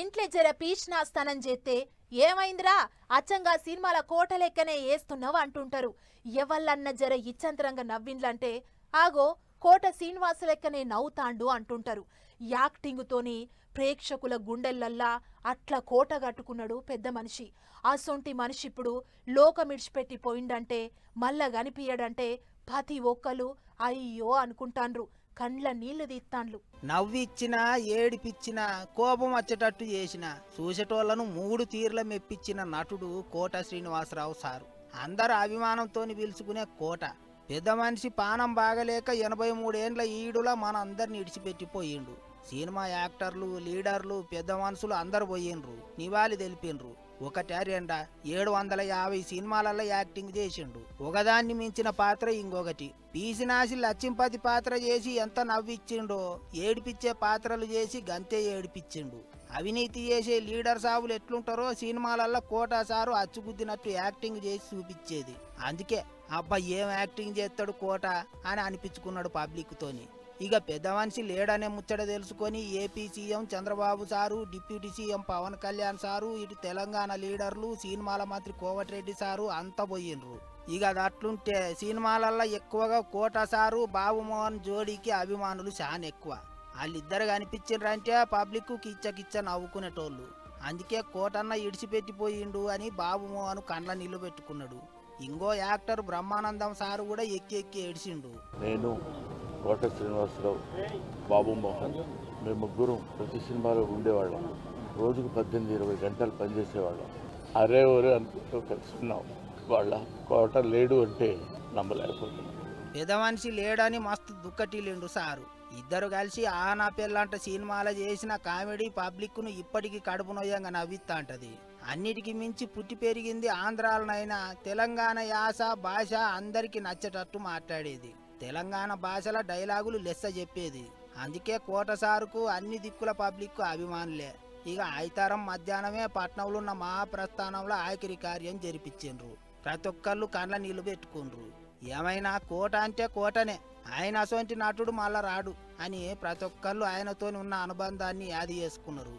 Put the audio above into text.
ఇంట్లో జర పీచ్నాస్తానం చేస్తే ఏమైందిరా? అచ్చంగా సినిమాల కోట లెక్కనే వేస్తున్నావు అంటుంటారు. ఎవళ్ళన్న జర ఇచ్చంతరంగా నవ్విండ్లంటే ఆగో కోట శ్రీనివాస లెక్కనే నవ్వుతాండు అంటుంటారు. యాక్టింగుతోని ప్రేక్షకుల గుండెల్లల్లా అట్లా కోట కట్టుకున్నాడు పెద్ద మనిషి. అసొంటి మనిషి ఇప్పుడు లోకమిడిచిపెట్టి పోయిండంటే మళ్ళా కనిపించడంటే ప్రతి ఒక్కరు అయ్యో అనుకుంటాండ్రు. కండ్ల నీళ్ళు తీస్తాండ్లు. నవ్విచ్చినా ఏడిపిచ్చినా కోపం వచ్చేటట్టు చేసిన చూసేటోళ్ళను మూడు తీర్ల మెప్పించిన నటుడు కోట శ్రీనివాసరావు సారు. అందరు అభిమానంతోని పిలుచుకునే కోట. పెద్ద మనిషి పానం బాగలేక ఎనభై మూడేండ్ల ఈడులా మన అందరిని ఇడిచిపెట్టిపోయిండు సినిమా యాక్టర్లు లీడర్లు పెద్ద మనుషులు అందరు పోయిండ్రు. నివాళి తెలిపిండ్రు. ఒకటా రెండా ఏడు వందల యాభై సినిమాలలో యాక్టింగ్ చేసిండు. ఒకదాన్ని మించిన పాత్ర ఇంకొకటి. పీసినాసి లచ్చింపతి పాత్ర చేసి ఎంత నవ్విచ్చిండో ఏడిపిచ్చే పాత్రలు చేసి గంతే ఏడిపిచ్చిండు. అవినీతి చేసే లీడర్ సాబులు ఎట్లుంటారో సినిమాలల్లో కోటా సారు అచ్చుగుద్దినట్టు యాక్టింగ్ చేసి చూపించేది. అందుకే అబ్బా ఏం యాక్టింగ్ చేస్తాడు కోట అని అనిపించుకున్నాడు పబ్లిక్తోని. ఇక పెద్ద మనిషి లేడనే ముచ్చట తెలుసుకొని AP CM Chandrababu sir deputy CM Pawan Kalyan sir ఇటు తెలంగాణ లీడర్లు సినిమాల మంత్రి కోమటిరెడ్డి సారు అంతా పోయిండ్రు. ఇక అది అట్లుంటే సినిమాలల్లో ఎక్కువగా కోట సారు బాబుమోహన్ జోడీకి అభిమానులు చాలా ఎక్కువ వాళ్ళిద్దరు కనిపించారంటే పబ్లిక్ కిచ్చ కిచ్చ నవ్వుకునేటోళ్ళు. అందుకే కోటన్న ఇడిచిపెట్టిపోయిండు అని బాబుమోహన్ కండ్ల నిల్లు పెట్టుకున్నాడు. ఇంకో యాక్టర్ బ్రహ్మానందం సారు కూడా ఎక్కి ఎక్కి ఏడిచిండు. నేను కోట శ్రీనివాసరావు బాబు మోహన్ మేము ముగ్గురం ప్రతి సినిమాలో ఉండేవాళ్ళం. రోజుకు పద్దెనిమిది ఇరవై గంటలు పనిచేసేవాళ్ళం. అరే ఒరే అనుకుంటూ కలుసుకున్నాం వాళ్ళ కోట లేడు అంటే నమ్మలేకపోతున్నాం. పెద్ద మనిషి లేడని మస్తు దుక్కటిల్లిండు సారు. ఇద్దరు కలిసి ఆనా నా పిల్లంట చేసిన కామెడీ పబ్లిక్ను ఇప్పటికీ కడుపు నొయ్యంగా నవ్విస్తాంటది అన్నిటికి మించి పుట్టి పెరిగింది ఆంధ్రాలనైనా. తెలంగాణ యాస భాష అందరికి నచ్చేటట్టు మాట్లాడేది. తెలంగాణ భాషల డైలాగులు లెస్స చెప్పేది. అందుకే కోట సారుకు అన్ని దిక్కుల పబ్లిక్ అభిమానులే. ఇక ఆయితారం మధ్యాహ్నమే పట్నంలో ఉన్న మహాప్రస్థానంలో ఆఖరి కార్యం జరిపించిండ్రు. ప్రతి ఒక్కళ్ళు కండ్ల నీళ్ళు పెట్టుకుండ్రు. ఏమైనా కోట అంటే కోటనే. ఆయన అసొంటి నటుడు మళ్ళా రాడు అని ప్రతి ఒక్కళ్ళు ఆయనతోని ఉన్న అనుబంధాన్ని యాది చేసుకున్నారు.